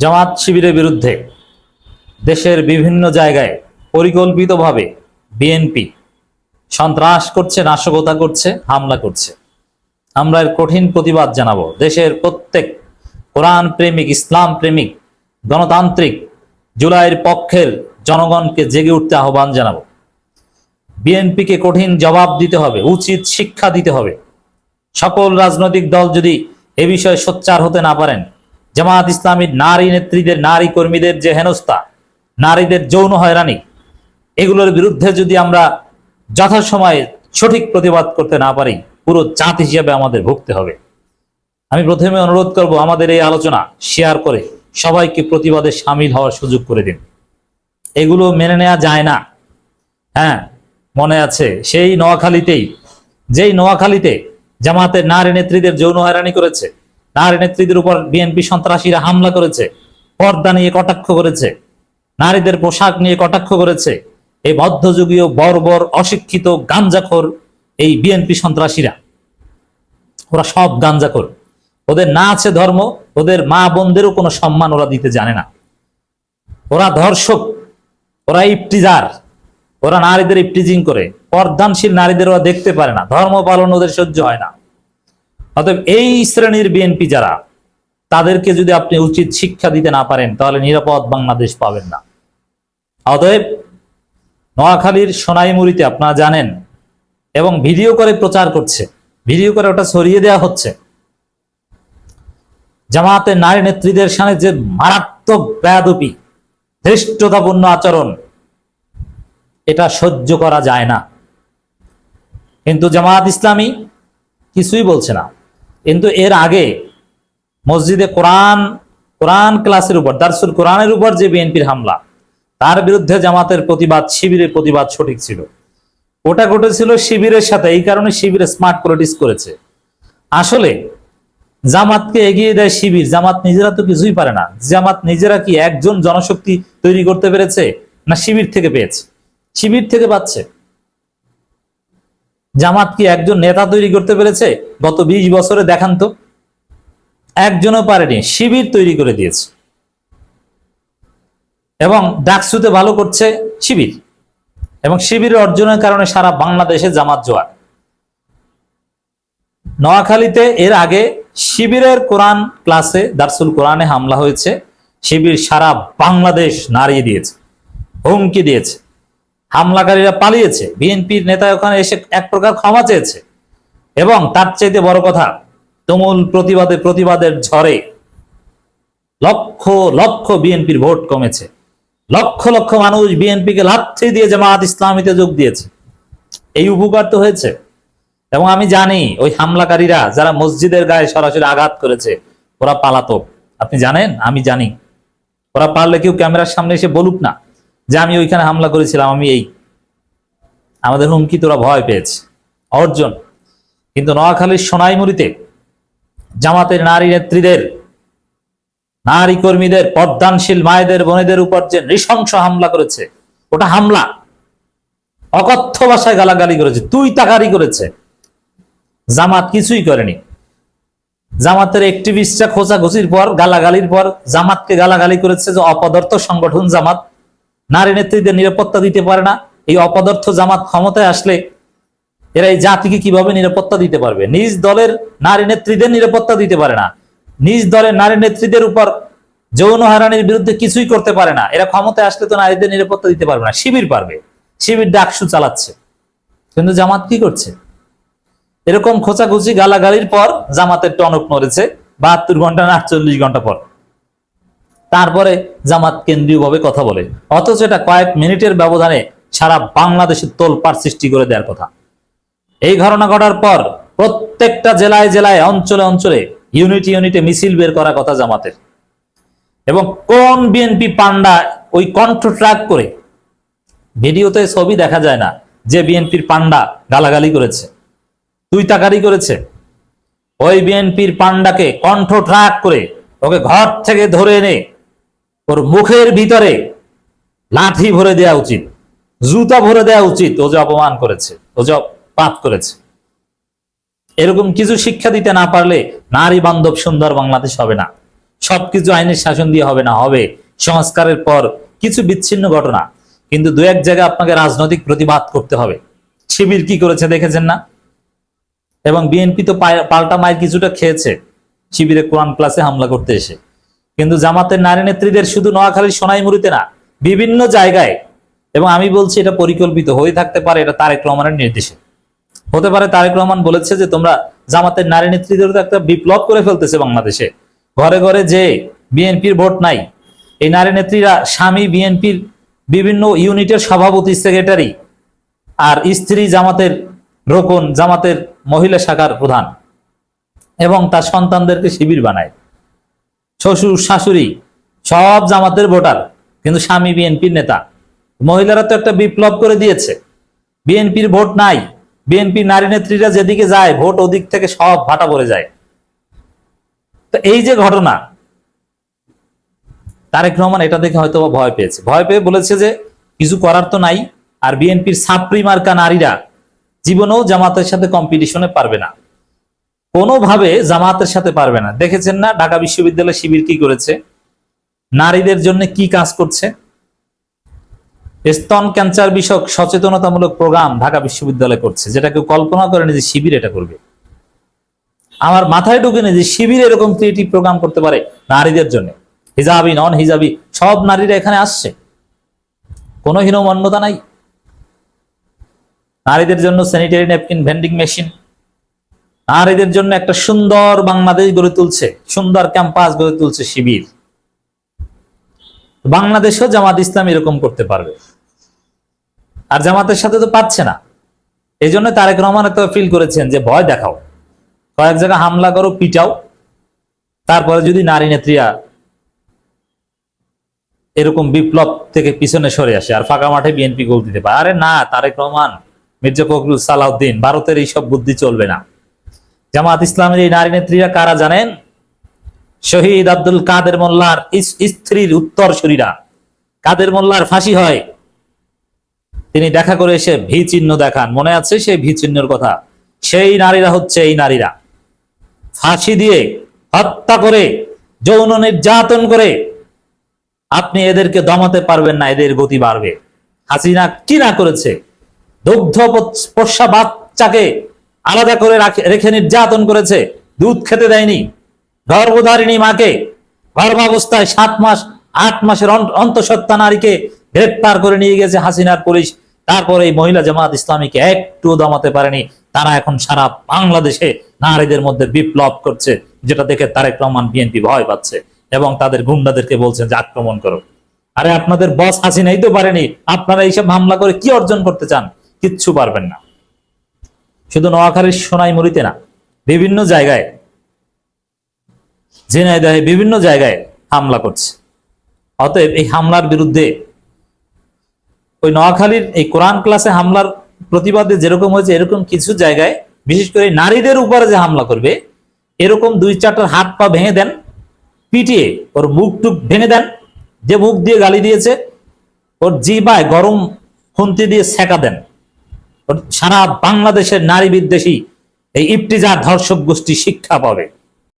জামাত শিবিরের বিরুদ্ধে দেশের বিভিন্ন জায়গায় পরিকল্পিতভাবে বিএনপি সন্ত্রাস করছে, নাশকতা করছে, হামলা করছে। আমরা এর কঠিন প্রতিবাদ জানাব। দেশের প্রত্যেক কোরআন প্রেমিক, ইসলাম প্রেমিক, গণতান্ত্রিক জুলাইয়ের পক্ষের জনগণকে জেগে উঠতে আহ্বান জানাব। বিএনপিকে কঠিন জবাব দিতে হবে, উচিত শিক্ষা দিতে হবে। সকল রাজনৈতিক দল যদি এ বিষয়ে সোচ্চার হতে না পারেন জামাত ইসলামীর নারী নেত্রীদের, নারী কর্মীদের যে হেনস্থা, নারীদের যৌন হয়রানি, এগুলোর বিরুদ্ধে যদি আমরা যথাসময়ে সঠিক প্রতিবাদ করতে না পারি, পুরো জাত হিসেবে আমাদের ভুগতে হবে। আমি প্রথমে অনুরোধ করব আমাদের এই আলোচনা শেয়ার করে সবাইকে প্রতিবাদে সামিল হওয়ার সুযোগ করে দিন। এগুলো মেনে নেওয়া যায় না। হ্যাঁ মনে আছে, সেই নোয়াখালীতেই, যেই নোয়াখালীতে জামাতের নারী নেত্রীদের যৌন হয়রানি করেছে নারী নেত্রীদের উপর বিএনপি সন্ত্রাসীরা হামলা করেছে, পর্দা নিয়ে কটাক্ষ করেছে, নারীদের পোশাক নিয়ে কটাক্ষ করেছে। এই মধ্যযুগীয় বর্বর অশিক্ষিত গাঞ্জাখোর এই বিএনপি সন্ত্রাসীরা। ওরা সব গাঞ্জাখোর। ওদের না আছে ধর্ম, ওদের মা বোনদেরও কোনো সম্মান ওরা দিতে জানে না। ওরা ধর্ষক, ওরা ইফটিজার ওরা নারীদের ইফটিজিং করে। পর্দানশীল নারীদের ওরা দেখতে পারে না। ধর্ম পালন ওদের সহ্য হয় না। অতএব এই শ্রেণির বিএনপি যারা, তাদেরকে যদি আপনি উচিত শিক্ষা দিতে না পারেন, তাহলে নিরাপদ বাংলাদেশ পাবেন না। অতএব নোয়াখালীর সোনাইমুড়িতে আপনারা জানেন, এবং ভিডিও করে প্রচার করছে, ভিডিও করে ওটা ছড়িয়ে দেওয়া হচ্ছে। জামাতের নারী নেত্রীদের সামনে যে মারাত্মক ব্যাদপি, ধৃষ্টতাপূর্ণ আচরণ, এটা সহ্য করা যায় না। কিন্তু জামাত ইসলামী কিছুই বলছে না। কিন্তু এর আগে মসজিদে কোরআন কোরআন ক্লাসের উপর, দারসুল কোরআনের উপর যে বিএনপির হামলা, তার বিরুদ্ধে জামাতের প্রতিবাদ, শিবিরের প্রতিবাদ সঠিক ছিল। ওটা ঘটেছিল শিবিরের সাথে, এই কারণে শিবিরে স্মার্ট পলিটিক্স করেছে। আসলে জামাতকে এগিয়ে দেয় শিবির, জামাত নিজেরা তো কিছুই পারে না। জামাত নিজেরা কি একজন জনশক্তি তৈরি করতে পেরেছে, না শিবির থেকে পেয়েছে? শিবির থেকে পাচ্ছে। জামাত কি একজন নেতা তৈরি করতে পেরেছে? গত বিশ বছরে দেখান তো। একজনও পারেনি, শিবির তৈরি করে দিয়েছে। এবং ডাকসুতে ভালো করছে শিবির। এবং শিবিরের অর্জনের কারণে সারা বাংলাদেশে জামাত জোয়ার। নোয়াখালীতে এর আগে শিবিরের কোরআন ক্লাসে, দারসুল কোরআনে হামলা হয়েছে। শিবির সারা বাংলাদেশ নাড়িয়ে দিয়েছে, হুমকি দিয়েছে। হামলাকারীরা পালিয়েছে। বিএনপির নেতা ওখানে এসে এক প্রকার ক্ষমা চেয়েছে। এবং তার চাইতে বড় কথা, তুমুল প্রতিবাদে প্রতিবাদের ঝড়ে লক্ষ লক্ষ বিএনপির ভোট কমেছে। লক্ষ লক্ষ মানুষ বিএনপিকে লাথি দিয়ে জামাত ইসলামীতে যোগ দিয়েছে। এই উপকার তো হয়েছে। এবং আমি জানি, ওই হামলাকারীরা যারা মসজিদের গায়ে সরাসরি আঘাত করেছে, ওরা পালাতক। আপনি জানেন? আমি জানি। ওরা পারলে কেউ ক্যামেরার সামনে এসে বলুক না। যে আমি ওইখানে হামলা করেছিলাম, আমি এই। আমাদের হুমকি তোরা ভয় পেয়েছে। অর্জন, কিন্তু নোয়াখালীর সোনাইমুড়িতে জামাতের নারী নেত্রীদের, নারী কর্মীদের পর্দানশীল মায়েদের, বোনেদের উপর যে নৃশংস হামলা করেছে, ওটা হামলা। অকথ্য ভাষায় গালাগালি করেছে, তুই তাকারি করেছে। জামাত কিছুই করেনি। জামাতের একটি একটিভিস্টরা খোঁচাখুচির পর, গালাগালির পর জামাতকে গালাগালি করেছে যে অপদার্থ সংগঠন জামাত। নারী নেত্রীদের নিরাপত্তা দিতে পারে না। এই অপদার্থ জামাত ক্ষমতায় আসলে এরা এই জাতিকে কীভাবে নিরাপত্তা দিতে পারবে? নিজ দলের নারী নেত্রীদের নিরাপত্তা দিতে পারে না। নিজ দলের নারী নেত্রীদের উপর যৌন হারানির বিরুদ্ধে কিছুই করতে পারে না। এরা ক্ষমতায় আসলে তো নারীদের নিরাপত্তা দিতে পারবে না। শিবির পারবে। শিবির ডাকসু চালাচ্ছে। কিন্তু জামাত কি করছে? এরকম খোঁচাখুচি, গালাগালির পর জামাতের টনক নড়েছে। বাহাত্তর ঘণ্টা না আটচল্লিশ ঘণ্টা পর। তারপরে জামাত কেন্দ্রীয়ভাবে কথা বলে। অথচ এটা কয়েক মিনিটের ব্যবধানে সারা বাংলাদেশে তোলপাড় সৃষ্টি করে দেওয়ার কথা। এই ঘটনা ঘটার পর প্রত্যেকটা জেলায় জেলায়, অঞ্চলে অঞ্চলে ইউনিট ইউনিটে মিছিল বের করা কথা জামাতের। এবং কোন বিএনপি পান্ডা ওই কণ্ঠ ট্র্যাক করে, ভিডিওতে ছবি দেখা যায় না যে বিএনপির পান্ডা গালাগালি করেছে তুই তাকারি করেছে। ওই বিএনপির পান্ডাকে কণ্ঠ ট্র্যাক করে ওকে ঘর থেকে ধরে এনে ওর মুখের ভিতরে লাঠি ভরে দেওয়া উচিত, জুতা ভরে দেওয়া উচিত। ও যে অপমান করেছে, ও যে পাপ করেছে। এরকম কিছু শিক্ষা দিতে না পারলে নারী বান্ধব সুন্দর বাংলাদেশ হবে না। সবকিছু আইনের শাসন দিয়ে হবে না, হবে। সংস্কারের পর কিছু বিচ্ছিন্ন ঘটনা, কিন্তু দু এক জায়গায় আপনাকে রাজনৈতিক প্রতিবাদ করতে হবে। শিবির কি করেছে দেখেছেন না? এবং বিএনপি তো পাল্টা মায়ের কিছুটা খেয়েছে। শিবিরে কোরআন ক্লাসে হামলা করতে এসে। কিন্তু জামাতের নারী নেত্রীদের শুধু নোয়াখালী সোনাইমুড়িতে না, বিভিন্ন জায়গায়, এবং আমি বলছি এটা পরিকল্পিত হয়ে থাকতে পারে, এটা তারেক রহমানের নির্দেশে। হতে পারে তারেক রহমান বলেছে যে তোমরা জামাতের নারী নেত্রীদের একটা বিপ্লব করে ফেলতেছে বাংলাদেশে। ঘরে ঘরে যে বিএনপির ভোট নাই, এই নারী নেত্রীরা স্বামী বিএনপির বিভিন্ন ইউনিটের সভাপতি, সেক্রেটারি আর স্ত্রী জামাতের রোকন, জামাতের মহিলা শাখার প্রধান, এবং তার সন্তানদেরকে শিবির বানায়। শ্বশুর, শাশুড়ি, সব জামাতের ভোটার, কিন্তু স্বামী বিএনপির নেতা। মহিলারা তো একটা বিপ্লব করে দিয়েছে। বিএনপির ভোট নাই। বিএনপি নারী নেত্রীরা যেদিকে যায়, ভোট ওদিক থেকে সব ভাটা পড়ে যায়। তো এই যে ঘটনা, তারেক রহমান এটা দেখে হয়তো ভয় পেয়েছে। ভয় পেয়ে বলেছে যে কিছু করার তো নাই, আর বিএনপির ছাত্রী মার্কা নারীরা জীবনেও জামাতের সাথে কম্পিটিশনে পারবে না। কোনোভাবে জামাতের সাথে পারবে না। দেখেছেন না ঢাকা বিশ্ববিদ্যালয় শিবির কি করেছে? নারীদের জন্য কি কাজ করছে? স্তন ক্যান্সার বিষয়ক সচেতনতামূলক প্রোগ্রাম ঢাকা বিশ্ববিদ্যালয় করছে, যেটা কেউ কল্পনা করেনি যে শিবির এটা করবে। আমার মাথায় ঢুকেনি যে শিবির এরকম ক্রিয়েটিভ প্রোগ্রাম করতে পারে নারীদের জন্য। হিজাবি নন হিজাবি সব নারীরা এখানে আসছে। কোনো হীনমন্যতা নাই। নারীদের জন্য স্যানিটারি ন্যাপকিন ভেন্ডিং মেশিন নারীদের জন্য একটা সুন্দর বাংলাদেশ গড়ে তুলছে, সুন্দর ক্যাম্পাস গড়ে তুলছে শিবির। বাংলাদেশও জামাত ইসলাম এরকম করতে পারবে। আর জামাতের সাথে তো পাচ্ছে না। এই জন্য তারেক রহমান তো ফিল করেছেন যে, ভয় দেখাও। কয়েক জায়গায় হামলা করো, পিটাও। তারপরে যদি নারী নেত্রীরা এরকম বিপ্লব থেকে পিছনে সরে আসে, আর ফাঁকা মাঠে বিএনপি গোল দিতে পারে। আরে না, তারেক রহমান, মির্জা ফখরুল সালাউদ্দিন, ভারতের এইসব বুদ্ধি চলবে না। জামাত ইসলামের এই নারী নেত্রীরা কারা জানেন? শহীদ আব্দুল কাদের মোল্লার স্ত্রীর উত্তর শরীরা কাদের মোল্লার ফাঁসি হয়? তিনি দেখা করে এসে ভি চিহ্ন দেখান। মনে আছে সেই ভি চিহ্নের কথা? সেই নারীরা হচ্ছে এই নারীরা। ফাঁসি দিয়ে হত্যা করে, যৌন নির্যাতন করে, আপনি এদেরকে দমাতে পারবেন না, এদের গতি বাড়বে। হাসিনা কি না করেছে? দুগ্ধ পোষা বাচ্চাকে আলাদা করে রেখে নির্যাতন করেছে। দুধ খেতে দেয়নি। গর্ভধারিণী মাকে গর্ভাবস্থায় সাত মাস, আট মাসের অন্তঃসত্ত্বা নারীকে গ্রেপ্তার করে নিয়ে গেছে হাসিনার পুলিশ। তারপরে এই মহিলা জামাত ইসলামীকে একটু দমাতে পারেনি। তারা এখন সারা বাংলাদেশে নারীদের মধ্যে বিপ্লব করছে, যেটা দেখে তারেক রহমান বিএনপি ভয় পাচ্ছে এবং তাদের গুন্ডাদেরকে বলছেন যে আক্রমণ করো। আরে আপনাদের বস হাসিনাই তো পারেনি। আপনারা এইসব হামলা করে কি অর্জন করতে চান? কিচ্ছু পারবেন না। শুধু নোয়াখালীর সোনাইমুড়িতে না, বিভিন্ন জায়গায়, ঝিনাইদহে বিভিন্ন জায়গায় হামলা করছে। অতএব এই হামলার বিরুদ্ধে, ওই নোয়াখালীর এই কোরআন ক্লাসে হামলার প্রতিবাদে যেরকম হয়েছে, এরকম কিছু জায়গায়, বিশেষ করে নারীদের উপরে যে হামলা করবে, এরকম দুই চারটার হাত পা ভেঙে দেন, পিটিয়ে ওর মুখ টুক ভেঙে দেন, যে মুখ দিয়ে গালি দিয়েছে, ওর জিবায় গরম খুন্তি দিয়ে সেকা দেন। সারা বাংলাদেশের নারী বিদ্বেষী এই ইফতিজার ধর্ষক গোষ্ঠী শিক্ষা পাবে।